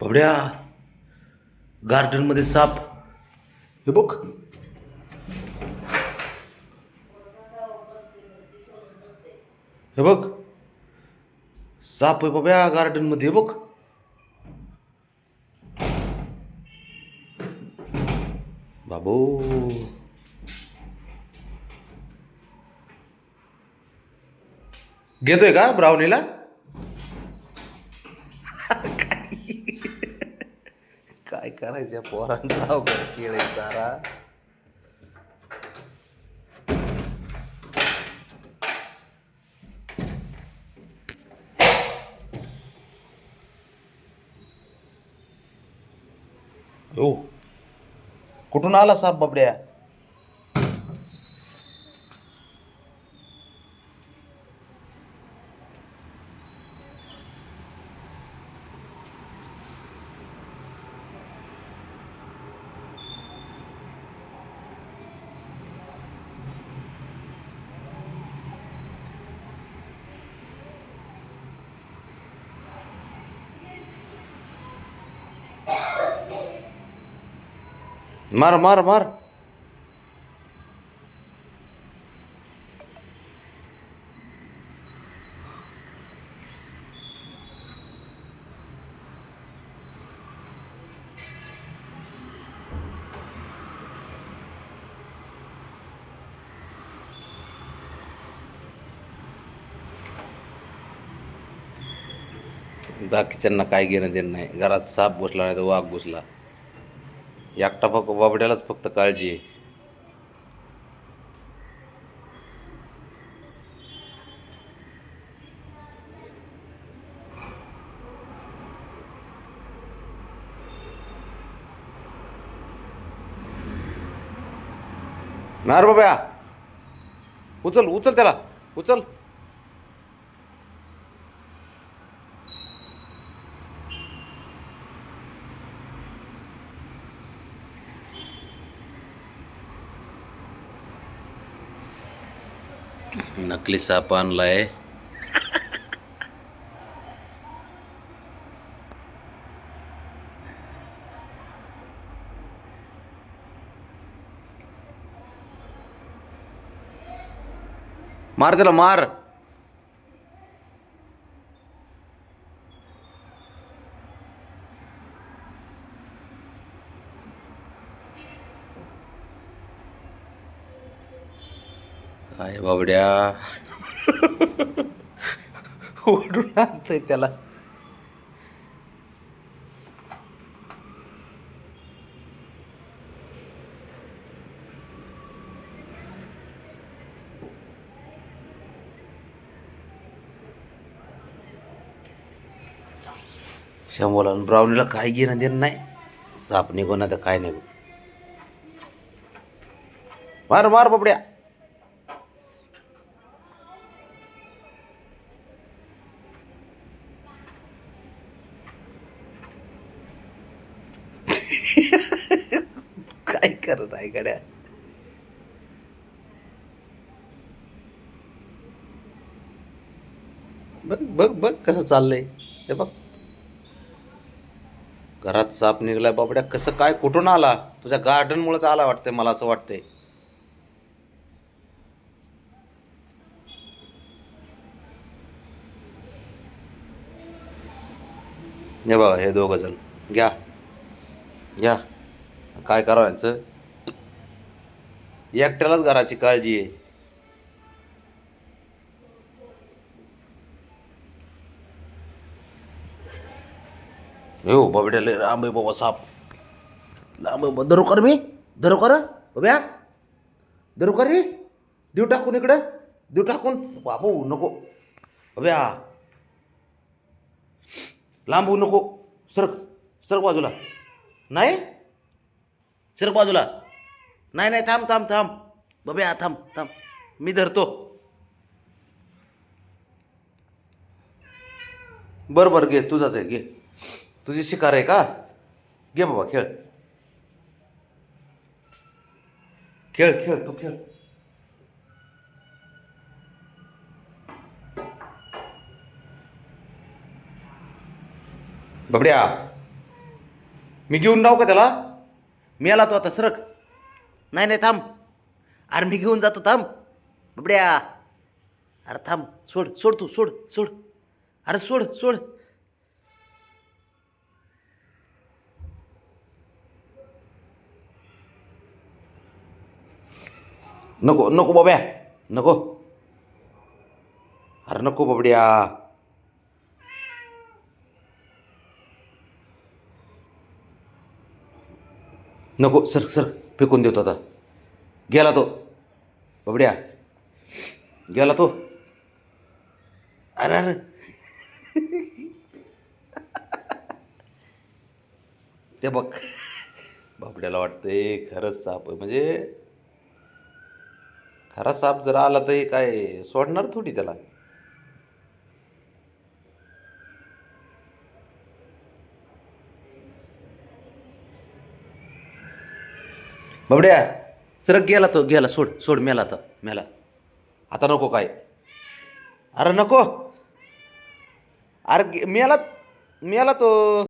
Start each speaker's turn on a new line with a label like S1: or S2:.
S1: बाबड्या गार्डनमध्ये साप. हे बघ. हे बघ. साप आहे बाब्या गार्डनमध्ये हे बघ. बाबू. घेतोय का ब्रावणीला काय करायच्या पोरांचा अवघड खेळ आहे सारा. हो कुठून आला साप बाबड्या? मार मार मार। बाकीच्यांना काय घेणं देणं नाही. घरात साप घुसला नाही तर वाघ घुसला. एकटा फक्त बाबड्यालाच फक्त काळजी आहे. नार बाब्या. उचल उचल त्याला. उचल. नकली साप आणलाय मार त्याला मार। काय बाबड्या. ओढून आणतोय त्याला. शंभोला ब्राऊनीला काय घेणं देणं नाही. साप निघून आता काय नाही मार मार बाबड्या. काय करत आहे गड्या? बघ बघ बघ कसं चाललंय. ते बघ. घरात साप निघलाय बाबड्या. कसं काय कुठून आला? तुझ्या गार्डनमुळेच आला वाटतंय मला असं वाटतंय. हे बघा हे दोघं जण. घ्या. या. काय करावं यांचं? एकट्यालाच घराची काळजी आहे. हो बाबड्या राम आहे बाबा साप. लांब आहे. धरू कर मी? धरू कर बाब्या धरू कर रे? देऊ टाकून इकडं. देऊ टाकून. बाबू नको. बाब्या लांब होऊ नको. सरक. सरक बाजूला. नाही? सर बाजूला. नाही नाही थांब थांब थांब. बाब्या थांब थांब. मी धरतो. बरं बरं घे. तुझाच आहे घे. तुझी शिकार आहे का? घे बाबा खेळ. खेळ खेळ तू खेळ. बबड्या. मी घेऊन जाऊ का त्याला? मी आला तो आता सरक. नाही नाही थांब. अरे मी घेऊन जातो थांब. बबड्या. अरे थांब. सोड सोड तू सोड सोड. अरे सोड सोड. नको नको बाब्या नको. अरे नको बाबड्या. नको सर सर फेकून देतो आता. गेला तो. बाबड्या. गेला तो. अरे अरे. ते बघ बाबड्याला वाटतंय खरंच साप म्हणजे खरा साप जर आला तर हे काय सोडणार थोडी त्याला? बाबड्या सरक गेला तो गेला सोड सोड मेला आता मेला. आता नको काय. अरे नको. अरे मेला मेला तो.